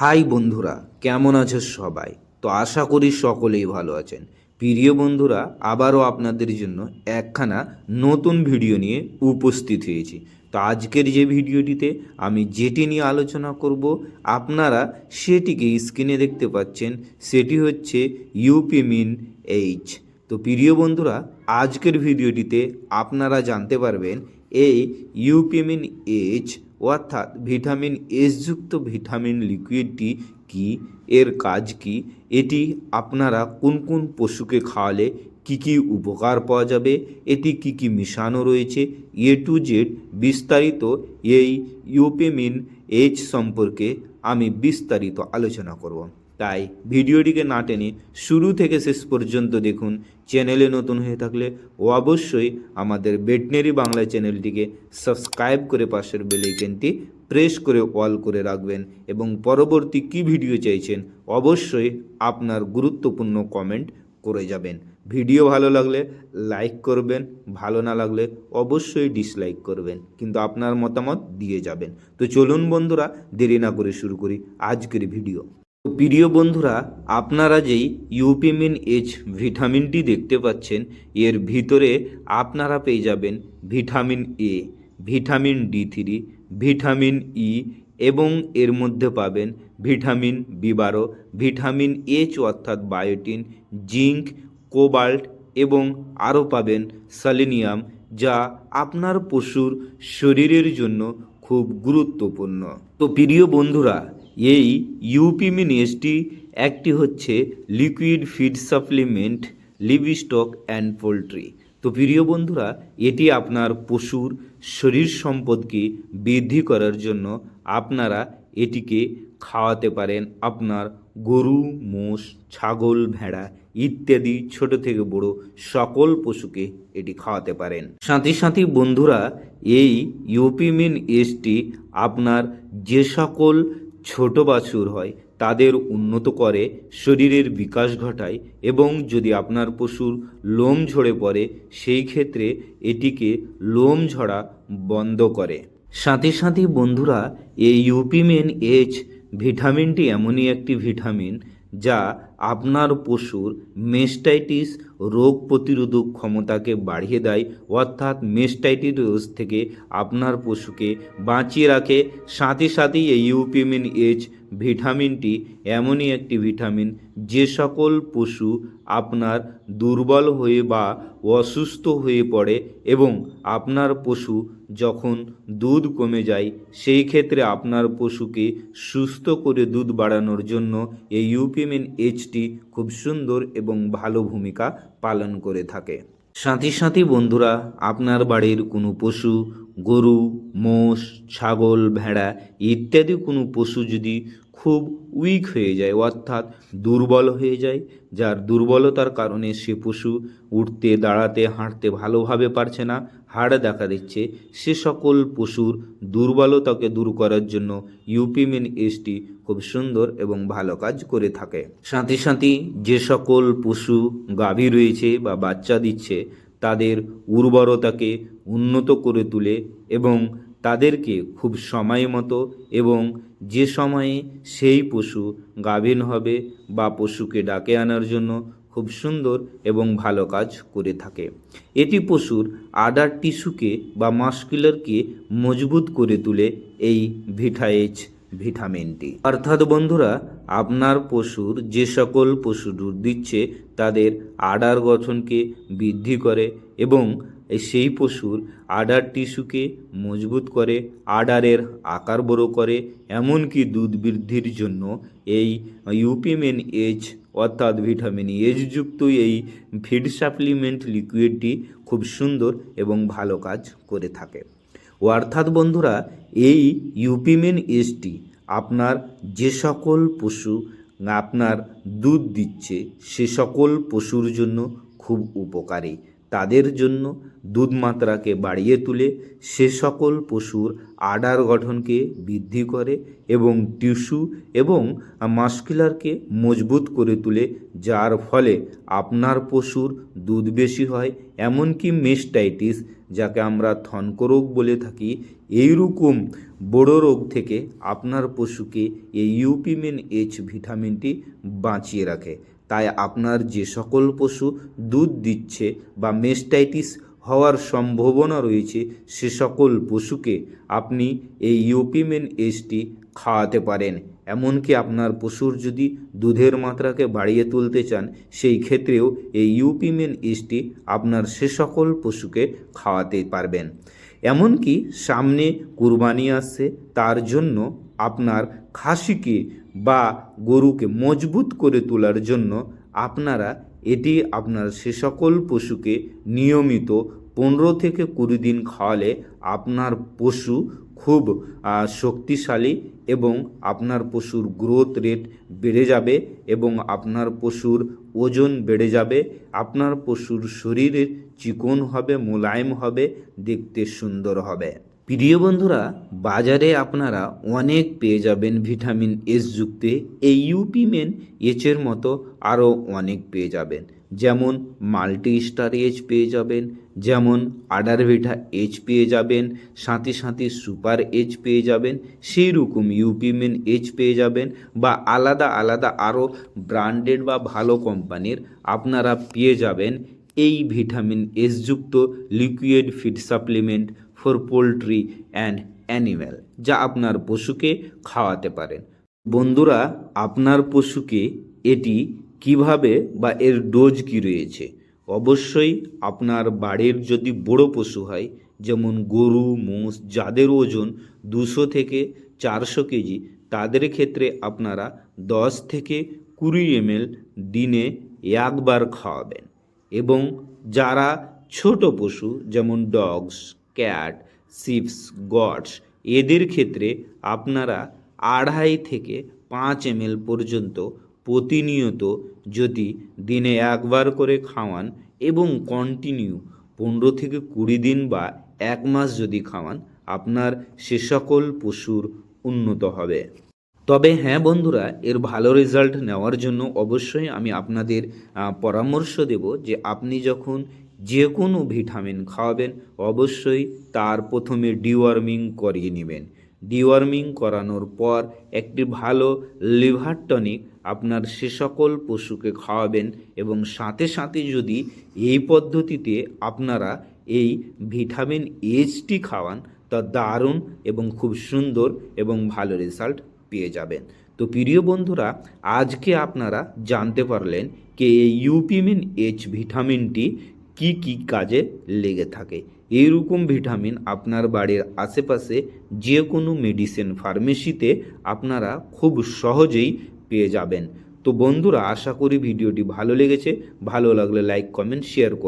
High বন্ধুরা, কেমন আছো সবাই? তো আশা করি সকলেই ভালো আছেন। প্রিয় বন্ধুরা, আবারও আপনাদের জন্য একখানা নতুন ভিডিও নিয়ে উপস্থিত হয়েছি। তো আজকের যে ভিডিওটিতে আমি যেটি নিয়ে আলোচনা করব, আপনারা সেটিকে স্ক্রিনে দেখতে পাচ্ছেন, সেটি হচ্ছে ইউপিমিন এইচ তো প্রিয় বন্ধুরা, আজকের ভিডিওটিতে আপনারা জানতে পারবেন, এই ইউপিমিন এইচ অর্থাৎ ভিটামিন এস যুক্ত ভিটামিন লিকুইডটি কি? এর কাজ কি? এটি আপনারা কোন কোন পশুকে খাওয়ালে কি কি উপকার পাওয়া যাবে? এটি কি কি মিশানো রয়েছে? এ টু জেড বিস্তারিত এই ইউপেমিন এইচ সম্পর্কে আমি বিস্তারিত আলোচনা করব। তাই ভিডিওটিকে না টেনে শুরু থেকে শেষ পর্যন্ত দেখুন চ্যানেলে নতুন হয়ে থাকলে অবশ্যই আমাদের বেটনেরি বাংলা চ্যানেলটিকে সাবস্ক্রাইব করে পাশের বেলাইকেনটি প্রেস করে অল করে রাখবেন এবং পরবর্তী কি ভিডিও চাইছেন অবশ্যই আপনার গুরুত্বপূর্ণ কমেন্ট করে যাবেন। ভিডিও ভালো লাগলে লাইক করবেন, ভালো না লাগলে অবশ্যই ডিসলাইক করবেন, কিন্তু আপনার মতামত দিয়ে যাবেন। তো চলুন বন্ধুরা, দেরি না করে শুরু করি আজকের ভিডিও। প্রিয় বন্ধুরা, আপনারা যেই ইউপিমিন এইচ ভিটামিনটি দেখতে পাচ্ছেন, এর ভিতরে আপনারা পেয়ে যাবেন vitamin A, vitamin D three, vitamin E এবং এর মধ্যে পাবেন ভিটামিন বি বারো, ভিটামিন এইচ অর্থাৎ বায়োটিন, জিঙ্ক, কোবাল্ট এবং আরও পাবেন সালিনিয়াম, যা আপনার পশুর শরীরের জন্য খুব গুরুত্বপূর্ণ। তো প্রিয় বন্ধুরা এই ইউপি ইউপিমিন এসটি একটি হচ্ছে liquid feed supplement livestock and poultry তো প্রিয় বন্ধুরা, এটি আপনার পশুর শরীর সম্পদকে বৃদ্ধি করার জন্য আপনারা এটিকে খাওয়াতে পারেন। আপনার গরু, মোষ, ছাগল, ভেড়া ইত্যাদি ছোট থেকে বড় সকল পশুকে এটি খাওয়াতে পারেন। সাথে সাথে বন্ধুরা, এই ইউপিমিন এসটি আপনার যে সকল ছোট বাছুর হয়, তাদের উন্নত করে, শরীরের বিকাশ ঘটায় এবং যদি আপনার পশুর লোম ঝরে পড়ে, সেই ক্ষেত্রে এটিকে লোম ঝরা বন্ধ করে। সাথে সাথে বন্ধুরা, এই ইউপিমেন এইচ ভিটামিনটি এমনই একটি ভিটামিন যা আপনার পশুর মেস্টাইটিস রোগ প্রতিরোধক ক্ষমতাকে বাড়িয়ে দেয়, অর্থাৎ মেস্টাইটিস থেকে আপনার পশুকে বাঁচিয়ে রাখে। সাথে সাথেই এই ইউপিমিন এইচ ভিটামিনটি এমনই একটি ভিটামিন যে সকল পশু আপনার দুর্বল হয়ে বা অসুস্থ হয়ে পড়ে এবং আপনার পশু যখন দুধ কমে যায়, সেই ক্ষেত্রে আপনার পশুকে সুস্থ করে দুধ বাড়ানোর জন্য এই ইউপিমেন এইচটি খুব সুন্দর এবং ভালো ভূমিকা পালন করে থাকে। সাথে সাথে বন্ধুরা, আপনার বাড়ির কোনো পশু, গরু, মোষ, ছাগল, ভেড়া ইত্যাদি কোনো পশু যদি খুব উইক হয়ে যায়, অর্থাৎ দুর্বল হয়ে যায়, যার দুর্বলতার কারণে সে পশু উঠতে, দাঁড়াতে, হাঁটতে ভালোভাবে পারছে না, হাড় দেখা দিচ্ছে। সে সকল পশুর দুর্বলতাকে দূর করার জন্য ইউপিমিন এসটি খুব সুন্দর এবং ভালো কাজ করে থাকে। সাথে সাথে যে সকল পশু গাভী রয়েছে বা বাচ্চা দিচ্ছে, তাদের উর্বরতাকে উন্নত করে তোলে এবং তাদেরকে খুব সময় মতো এবং যে সময়ে সেই পশু গাভীন হবে বা পশুকে ডাকে আনার জন্য খুব সুন্দর এবং ভালো কাজ করে থাকে। এটি পশুর আডার টিস্যুকে বা মাস্কুলারকে মজবুত করে তোলে এই ভিটাএইচ ভিটামিনটি। অর্থাৎ বন্ধুরা, আপনার পশুর যে সকল পশু দুধ দিচ্ছে, তাদের আডার গঠনকে বৃদ্ধি করে এবং সেই পশুর আডার টিস্যুকে মজবুত করে, আডারের আকার বড় করে, এমনকি দুধ বৃদ্ধির জন্য এই ইউপিমেন এজ অর্থাৎ ভিটামিন এজ যুক্ত এই ফিড সাপ্লিমেন্ট লিকুইডটি খুব সুন্দর এবং ভালো কাজ করে থাকে। ও অর্থাৎ বন্ধুরা, এই ইউপিমেন এসটি আপনার যে সকল পশু আপনার দুধ দিচ্ছে, সে সকল পশুর জন্য খুব উপকারী। তাদের জন্য দুধ মাত্রাকে বাড়িয়ে তুলে সে সকল পশুর আডার গঠনকে বৃদ্ধি করে এবং টিস্যু এবং মাস্কুলারকে মজবুত করে তোলে, যার ফলে আপনার পশুর দুধ বেশি হয়, এমনকি মেস্টাইটিস, যাকে আমরা থনক রোগ বলে থাকি, এইরকম বড় রোগ থেকে আপনার পশুকে এই ইউপিমেন এইচ ভিটামিনটি বাঁচিয়ে রাখে। তাই আপনার যে সকল পশু দুধ দিচ্ছে বা মেস্টাইটিস হওয়ার সম্ভাবনা রয়েছে, সে সকল পশুকে আপনি এই ইউপিমেন এসটি খাওয়াতে পারেন। এমনকি আপনার পশুর যদি দুধের মাত্রাকে বাড়িয়ে তুলতে চান, সেই ক্ষেত্রেও এই ইউপিমেন এইচটি আপনার সে সকল পশুকে খাওয়াতে পারবেন। এমনকি সামনে কুরবানি আসছে, তার জন্য আপনার খাসিকে বা গরুকে মজবুত করে তোলার জন্য আপনারা এটি আপনার সে সকল পশুকে নিয়মিত পনেরো থেকে কুড়ি দিন খাওয়ালে আপনার পশু খুব শক্তিশালী এবং আপনার পশুর গ্রোথ রেট বেড়ে যাবে এবং আপনার পশুর ওজন বেড়ে যাবে, আপনার পশুর শরীরের চিকন হবে, মোলায়েম হবে, দেখতে সুন্দর হবে। প্রিয় বন্ধুরা, বাজারে আপনারা অনেক পেয়ে যাবেন ভিটামিন এস যুক্তে। এই ইউপিমেন এইচের মতো আরও অনেক পেয়ে যাবেন। যেমন মাল্টি স্টার এইচ পেয়ে যাবেন, যেমন আডারভিটা এইচ পেয়ে যাবেন, সাথে সাথে সুপার এইচ পেয়ে যাবেন সেই রকম ইউপিমেন এইচ পেয়ে যাবেন বা আলাদা আলাদা আরও ব্র্যান্ডেড বা ভালো কোম্পানির আপনারা পেয়ে যাবেন এই ভিটামিন এস যুক্ত liquid feed supplement for poultry and animal যা আপনার পশুকে খাওয়াতে পারেন। বন্ধুরা, আপনার পশুকে এটি কীভাবে বা এর ডোজ কি রয়েছে? অবশ্যই আপনার বাড়ির যদি বড় পশু হয়, যেমন গরু, মোষ, যাদের ওজন দুশো থেকে চারশো কেজি, তাদের ক্ষেত্রে আপনারা দশ থেকে কুড়ি এমএল দিনে একবার খাওয়াবেন। এবং যারা ছোট পশু, যেমন ডগস ক্যাট সিপস গডস এদের ক্ষেত্রে আপনারা আড়াই থেকে পাঁচ এমএল পর্যন্ত প্রতিনিয়ত যদি দিনে একবার করে খাওয়ান এবং কন্টিনিউ পনেরো থেকে কুড়ি দিন বা এক মাস যদি খাওয়ান, আপনার সে সকল পশুর উন্নত হবে। তবে হ্যাঁ বন্ধুরা, এর ভালো রেজাল্ট নেওয়ার জন্য অবশ্যই আমি আপনাদের পরামর্শ দেব যে আপনি যখন যে কোনো ভিটামিন খাওয়াবেন, অবশ্যই তার প্রথমে ডিওয়ার্মিং করিয়ে নেবেন। ডিওয়ার্মিং করানোর পর একটি ভালো লিভার টনিক আপনার সে সকল পশুকে খাওয়াবেন এবং সাথে সাথে যদি এই পদ্ধতিতে আপনারা এই ভিটামিন এইচটি খাওয়ান, তা দারুণ এবং খুব সুন্দর এবং ভালো রেজাল্ট পেয়ে যাবেন। তো প্রিয় বন্ধুরা, আজকে আপনারা জানতে পারলেন যে এই ইউপিমিন এইচ ভিটামিনটি কি কি কাজে লেগে থাকে। এইরকম ভিটামিন আপনার বাড়ির আশেপাশে যে কোনো মেডিসিন ফার্মেসিতে আপনারা খুব সহজেই পেয়ে যাবেন। তো বন্ধুরা, আশা করি ভিডিওটি ভালো লেগেছে। ভালো লাগলে লাইক কমেন্ট শেয়ার করুন।